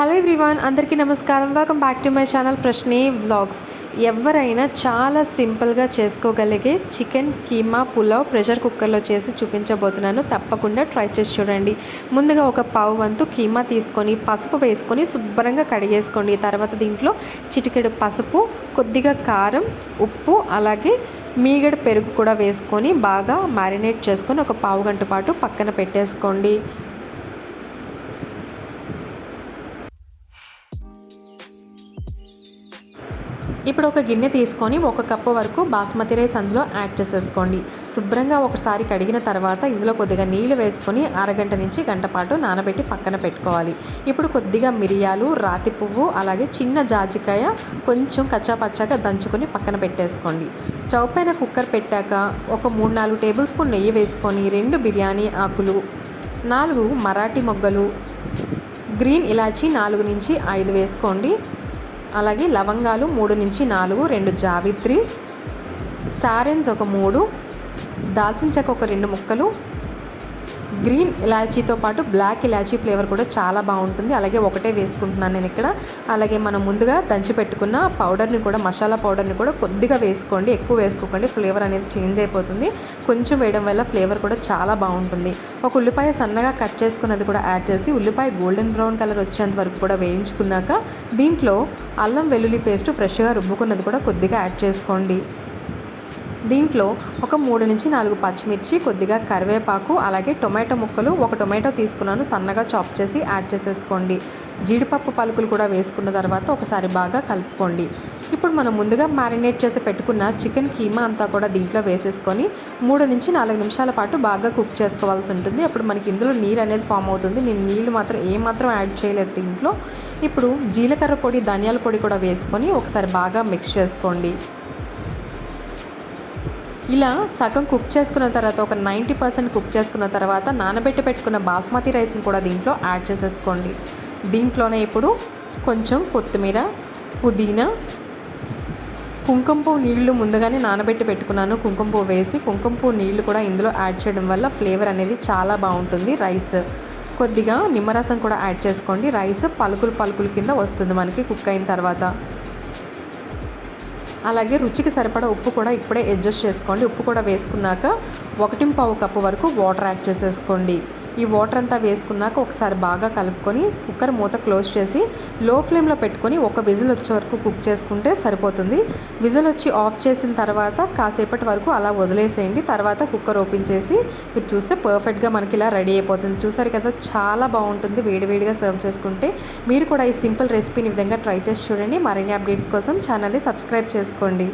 Hello everyone అందరికీ నమస్కారం. Welcome back to my channel ప్రశ్నే వ్లాగ్స్ ఎవరైనా చాలా సింపుల్గా చేసుకోగలిగే చికెన్ కీమా పులావ్ ప్రెషర్ కుక్కర్లో చేసి చూపించబోతున్నాను. తప్పకుండా ట్రై చేసి చూడండి. ముందుగా ఒక పావు వంతు కీమా తీసుకొని పసుపు వేసుకొని శుభ్రంగా కడిగేసుకోండి తర్వాత దీంట్లో చిటికెడు పసుపు కొద్దిగా కారం ఉప్పు అలాగే మీగడ పెరుగు కూడా వేసుకొని బాగా మ్యారినేట్ చేసుకొని ఒక పావు గంట పాటు పక్కన పెట్టేసుకోండి. ఇప్పుడు ఒక గిన్నె తీసుకొని ఒక కప్పు వరకు బాస్మతి రైస్ అందులో యాడ్ చేసేసుకోండి. శుభ్రంగా ఒకసారి కడిగిన తర్వాత ఇందులో కొద్దిగా నీళ్ళు వేసుకొని అరగంట నుంచి గంట పాటు నానబెట్టి పక్కన పెట్టుకోవాలి. ఇప్పుడు కొద్దిగా మిరియాలు రాతి పువ్వు అలాగే చిన్న జాజికాయ కొంచెం కచ్చాపచ్చాగా దంచుకొని పక్కన పెట్టేసుకోండి. స్టవ్ పైన కుక్కర్ పెట్టాక ఒక మూడు నాలుగు టేబుల్ స్పూన్ నెయ్యి వేసుకొని రెండు బిర్యానీ ఆకులు నాలుగు మరాఠీ మొగ్గలు గ్రీన్ ఇలాచీ నాలుగు నుంచి ఐదు వేసుకోండి. అలాగే లవంగాలు మూడు నుంచి నాలుగు రెండు జావిత్రి స్టారెన్స్ ఒక మూడు దాల్చిన చెక్క ఒక రెండు ముక్కలు గ్రీన్ ఇలాచీతో పాటు బ్లాక్ ఇలాచీ ఫ్లేవర్ కూడా చాలా బాగుంటుంది. అలాగే ఒకటే వేసుకుంటున్నాను నేను ఇక్కడ. అలాగే మనం ముందుగా దంచి పెట్టుకున్న పౌడర్ని కూడా మసాలా పౌడర్ని కూడా కొద్దిగా వేసుకోండి. ఎక్కువ వేసుకోకండి. ఫ్లేవర్ అనేది చేంజ్ అయిపోతుంది. కొంచెం వేయడం వల్ల ఫ్లేవర్ కూడా చాలా బాగుంటుంది. ఒక ఉల్లిపాయ సన్నగా కట్ చేసుకున్నది కూడా యాడ్ చేసి ఉల్లిపాయ గోల్డెన్ బ్రౌన్ కలర్ వచ్చేంత వరకు కూడా వేయించుకున్నాక దీంట్లో అల్లం వెల్లుల్లి పేస్ట్ ఫ్రెష్గా రుబ్బుకున్నది కూడా కొద్దిగా యాడ్ చేసుకోండి. దీంట్లో ఒక మూడు నుంచి నాలుగు పచ్చిమిర్చి కొద్దిగా కరివేపాకు అలాగే టొమాటో ముక్కలు. ఒక టొమాటో తీసుకున్నాను సన్నగా చాప్ చేసి యాడ్ చేసేసుకోండి. జీడిపప్పు పలుకులు కూడా వేసుకున్న తర్వాత ఒకసారి బాగా కలుపుకోండి. ఇప్పుడు మనం ముందుగా మ్యారినేట్ చేసి పెట్టుకున్న చికెన్ కీమా అంతా కూడా దీంట్లో వేసేసుకొని మూడు నుంచి నాలుగు నిమిషాల పాటు బాగా కుక్ చేసుకోవాల్సి ఉంటుంది. అప్పుడు మనకి ఇందులో నీరు అనేది ఫామ్ అవుతుంది. నేను నీళ్ళు మాత్రం ఏమాత్రం యాడ్ చేయలేదు దీంట్లో. ఇప్పుడు జీలకర్ర పొడి ధనియాల పొడి కూడా వేసుకొని ఒకసారి బాగా మిక్స్ చేసుకోండి. ఇలా సగం కుక్ చేసుకున్న తర్వాత ఒక నైంటీ పర్సెంట్ కుక్ చేసుకున్న తర్వాత నానబెట్టి పెట్టుకున్న బాస్మతి రైస్ని కూడా దీంట్లో యాడ్ చేసేసుకోండి. దీంట్లోనే ఇప్పుడు కొంచెం కొత్తిమీర పుదీనా కుంకుమ పువ్వు నీళ్ళు ముందుగానే నానబెట్టి పెట్టుకున్నాను. కుంకుమ పువ్వు వేసి కుంకుమ పువ్వు నీళ్ళు కూడా ఇందులో యాడ్ చేయడం వల్ల ఫ్లేవర్ అనేది చాలా బాగుంటుంది రైస్. కొద్దిగా నిమ్మరసం కూడా యాడ్ చేసుకోండి. రైస్ పలుకులు పలుకులు కింద వస్తుంది మనకి కుక్ అయిన తర్వాత. అలాగే రుచికి సరిపడా ఉప్పు కూడా ఇప్పుడే అడ్జస్ట్ చేసుకోండి. ఉప్పు కూడా వేసుకున్నాక ఒకటి పావు కప్పు వరకు వాటర్ యాడ్ చేసేసుకోండి. ఈ వాటర్ అంతా వేసుకున్నాక ఒకసారి బాగా కలుపుకొని కుక్కర్ మూత క్లోజ్ చేసి లో ఫ్లేమ్లో పెట్టుకొని ఒక విజిల్ వచ్చే వరకు కుక్ చేసుకుంటే సరిపోతుంది. విజిల్ వచ్చి ఆఫ్ చేసిన తర్వాత కాసేపటి వరకు అలా వదిలేసేయండి. తర్వాత కుక్కర్ ఓపెన్ చేసి మీరు చూస్తే పర్ఫెక్ట్గా మనకి ఇలా రెడీ అయిపోతుంది. చూసారు కదా చాలా బాగుంటుంది. వేడివేడిగా సర్వ్ చేసుకుంటే మీరు కూడా ఈ సింపుల్ రెసిపీని విధంగా ట్రై చేసి చూడండి. మరిన్ని అప్డేట్స్ కోసం ఛానల్ని సబ్స్క్రైబ్ చేసుకోండి.